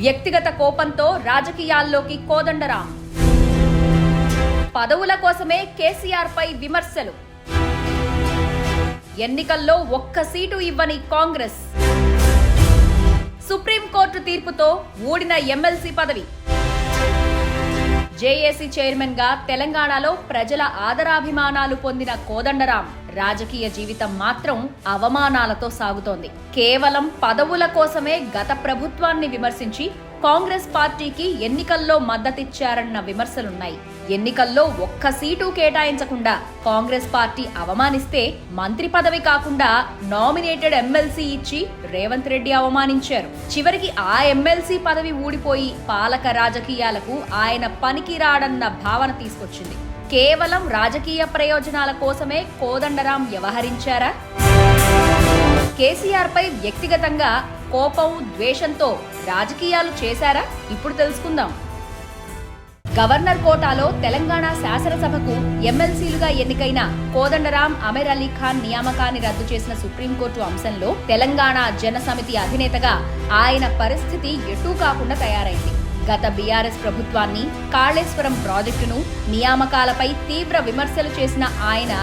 వ్యక్తిగత కోపంతో రాజకీయాల్లోకి కోదండరాం. పదవుల కోసమే కేసీఆర్ పై విమర్శలు. ఎన్నికల్లో ఒక్క సీటు ఇవ్వని కాంగ్రెస్. సుప్రీంకోర్టు తీర్పుతో ఊడిన ఎమ్మెల్సీ పదవి. జేఏసీ చైర్మన్గా తెలంగాణలో ప్రజల ఆదరాభిమానాలు పొందిన కోదండరాం. రాజకీయ జీవితం మాత్రం అవమానాలతో సాగుతోంది. కేవలం పదవుల కోసమే గత ప్రభుత్వాన్ని విమర్శించి కాంగ్రెస్ పార్టీకి ఎన్నికల్లో మద్దతిచ్చారన్న విమర్శలున్నాయి. ఎన్నికల్లో ఒక్క సీటు కేటాయించకుండా కాంగ్రెస్ పార్టీ అవమానిస్తే మంత్రి పదవి కాకుండా నామినేటెడ్ ఎమ్మెల్సీ ఇచ్చి రేవంత్ రెడ్డి అవమానించారు. చివరికి ఆ ఎమ్మెల్సీ పదవి ఊడిపోయి పాలక రాజకీయాలకు ఆయన పనికిరాడన్న భావన తీసుకొచ్చింది. కేవలం రాజకీయ ప్రయోజనాల కోసమే కోదండరాం వ్యవహరించారా? కేసీఆర్ పై వ్యక్తిగతంగా కోపం ద్వేషంతో రాజకీయాలు చేశారా? ఇప్పుడు తెలుసుకుందాం. గవర్నర్ కోటాలో తెలంగాణ శాసనసభకు ఎమ్మెల్సీలుగా ఎన్నికైన కోదండరాం అమీర్ అలీ ఖాన్ నియామకాన్ని రద్దు చేసిన సుప్రీంకోర్టు అంశంలో తెలంగాణ జనసమితి అధినేతగా ఆయన పరిస్థితి ఎటూ కాకుండా తయారైంది. గత బీఆర్ఎస్ ప్రభుత్వాన్ని కాళేశ్వరం ప్రాజెక్టును నియామకాలపై తీవ్ర విమర్శలు చేసిన ఆయన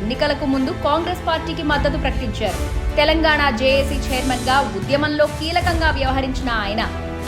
ఎన్నికలకు ముందు కాంగ్రెస్ పార్టీకి మద్దతు ప్రకటించారు. తెలంగాణ జేఏసీ చైర్మన్గా ఉద్యమంలో కీలకంగా వ్యవహరించిన ఆయన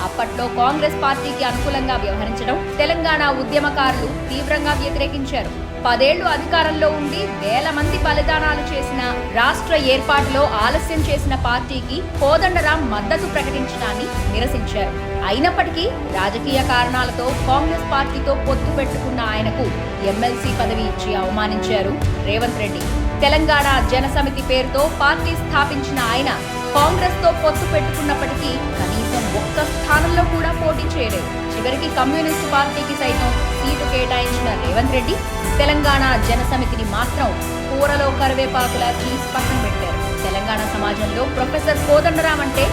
అప్పట్లో కాంగ్రెస్ పార్టీకి అనుకూలంగా వ్యవహరించడం తెలంగాణ ఉద్యమకారులు తీవ్రంగా వ్యతిరేకించారు. పదేళ్ళు అధికారంలో ఉండి వేల మంది బలిదానాలు చేసిన రాష్ట్ర ఏర్పాటులో ఆలస్యం చేసిన పార్టీకి కోదండరాం మద్దతు ప్రకటించడాన్ని నిరసించారు. అయినప్పటికీ రాజకీయ కారణాలతో కాంగ్రెస్ పార్టీతో పొత్తు పెట్టుకున్న ఆయనకు ఎమ్మెల్సీ పదవి ఇచ్చి అవమానించారు రేవంత్ రెడ్డి. తెలంగాణ జనసమితి పేరుతో పార్టీ స్థాపించిన ఆయన కాంగ్రెస్తో పొత్తు పెట్టుకున్నప్పటికీ కనీసం ఒక్క స్థానంలో కూడా పోటీ చేయలేదు. చివరికి కమ్యూనిస్టు పార్టీకి సైతం సీటు కేటాయించిన రేవంత్ రెడ్డి తెలంగాణ జనసమితిని మాత్రం కూరలో కరివేపాకులా తీసి పక్కన పెట్టారు. తెలంగాణ సమాజంలో ప్రొఫెసర్ కోదండరాం అంటే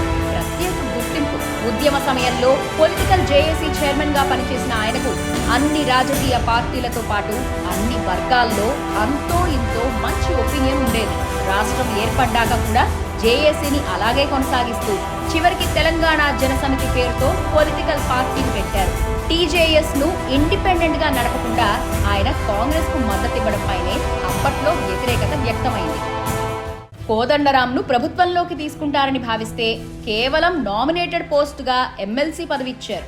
ఉద్యమ సమయంలో పొలిటికల్ జేఏసీ చైర్మన్గా పనిచేసిన ఆయనకు అన్ని రాజకీయ పార్టీలతో పాటు అన్ని వర్గాల్లో అంతో ఇంతో మంచి ఒపీనియన్ ఉండేది. రాష్ట్రం ఏర్పడ్డాక కూడా జేఏసీని అలాగే కొనసాగిస్తూ చివరికి తెలంగాణ జనసమితి పేరుతో పొలిటికల్ పార్టీని పెట్టారు. టీజేఎస్ను ఇండిపెండెంట్గా నడపకుండా ఆయన కాంగ్రెస్కు మద్దతివ్వడంపైనే అప్పట్లో వ్యతిరేకత వ్యక్తమైంది. కోదండరాంను ప్రభుత్వంలోకి తీసుకుంటారని భావిస్తే కేవలం నామినేటెడ్ పోస్టుగా ఎమ్మెల్సీ పదవి ఇచ్చారు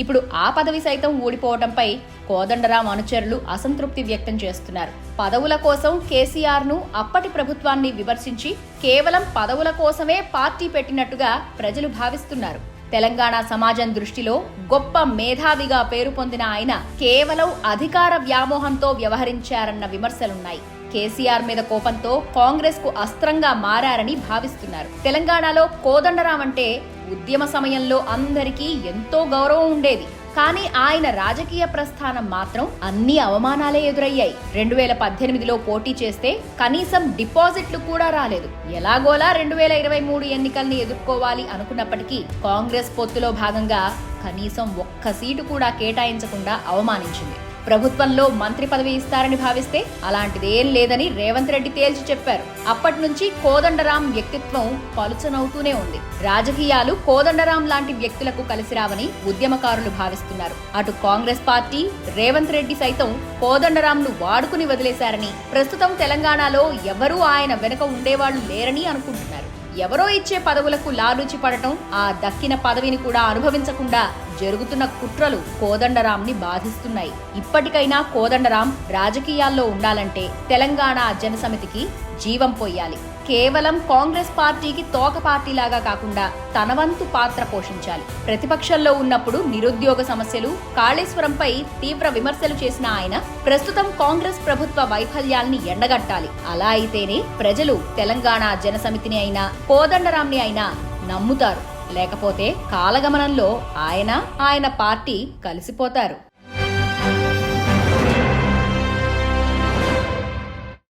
ఇప్పుడు ఆ పదవి సైతం ఊడిపోవడంపై కోదండరాం అనుచరులు అసంతృప్తి వ్యక్తం చేస్తున్నారు. పదవుల కోసం కేసీఆర్ను అప్పటి ప్రభుత్వాన్ని విమర్శించి కేవలం పదవుల కోసమే పార్టీ పెట్టినట్టుగా ప్రజలు భావిస్తున్నారు. తెలంగాణ సమాజం దృష్టిలో గొప్ప మేధావిగా పేరు పొందిన ఆయన కేవలం అధికార వ్యామోహంతో వ్యవహరించారన్న విమర్శలున్నాయి. కేసీఆర్ మీద కోపంతో కాంగ్రెస్కు అస్త్రంగా మారారని భావిస్తున్నారు. తెలంగాణలో కోదండరాం అంటే ఉద్యమ సమయంలో అందరికీ ఎంతో గౌరవం ఉండేది. కానీ ఆయన రాజకీయ ప్రస్థానం మాత్రం అన్ని అవమానాలే ఎదురయ్యాయి. రెండు వేల పద్దెనిమిదిలో పోటీ చేస్తే కనీసం డిపాజిట్లు కూడా రాలేదు. ఎలాగోలా రెండు వేల ఇరవై మూడు ఎన్నికల్ని ఎదుర్కోవాలి అనుకున్నప్పటికీ కాంగ్రెస్ పొత్తులో భాగంగా కనీసం ఒక్క సీటు కూడా కేటాయించకుండా అవమానించింది. ప్రభుత్వంలో మంత్రి పదవి ఇస్తారని భావిస్తే అలాంటిదేం లేదని రేవంత్ రెడ్డి తేల్చి చెప్పారు. అప్పటి నుంచి కోదండరాం వ్యక్తిత్వం పలుచనవుతూనే ఉంది. రాజకీయాలు కోదండరాం లాంటి వ్యక్తులకు కలిసి రావని ఉద్యమకారులు భావిస్తున్నారు. అటు కాంగ్రెస్ పార్టీ రేవంత్ రెడ్డి సైతం కోదండరాంను వాడుకుని వదిలేశారని ప్రస్తుతం తెలంగాణలో ఎవరూ ఆయన వెనుక ఉండేవాళ్ళు లేరని అనుకుంటున్నారు. ఎవరో ఇచ్చే పదవులకు లాలూచి పడటం ఆ దక్కిన పదవిని కూడా అనుభవించకుండా జరుగుతున్న కుట్రలు కోదండరాంని బాధిస్తున్నాయి. ఇప్పటికైనా కోదండరాం రాజకీయాల్లో ఉండాలంటే తెలంగాణ జనసమితికి జీవం పోయాలి. కేవలం కాంగ్రెస్ పార్టీకి తోక పార్టీలాగా కాకుండా తన వంతు పాత్ర పోషించాలి. ప్రతిపక్షంలో ఉన్నప్పుడు నిరుద్యోగ సమస్యలు కాళేశ్వరంపై తీవ్ర విమర్శలు చేసిన ఆయన ప్రస్తుతం కాంగ్రెస్ ప్రభుత్వ వైఫల్యాల్ని ఎండగట్టాలి. అలా అయితేనే ప్రజలు తెలంగాణ జనసమితిని అయినా కోదండరాంని అయినా నమ్ముతారు. లేకపోతే కాలగమనంలో ఆయన ఆయన పార్టీ కలిసిపోతారు.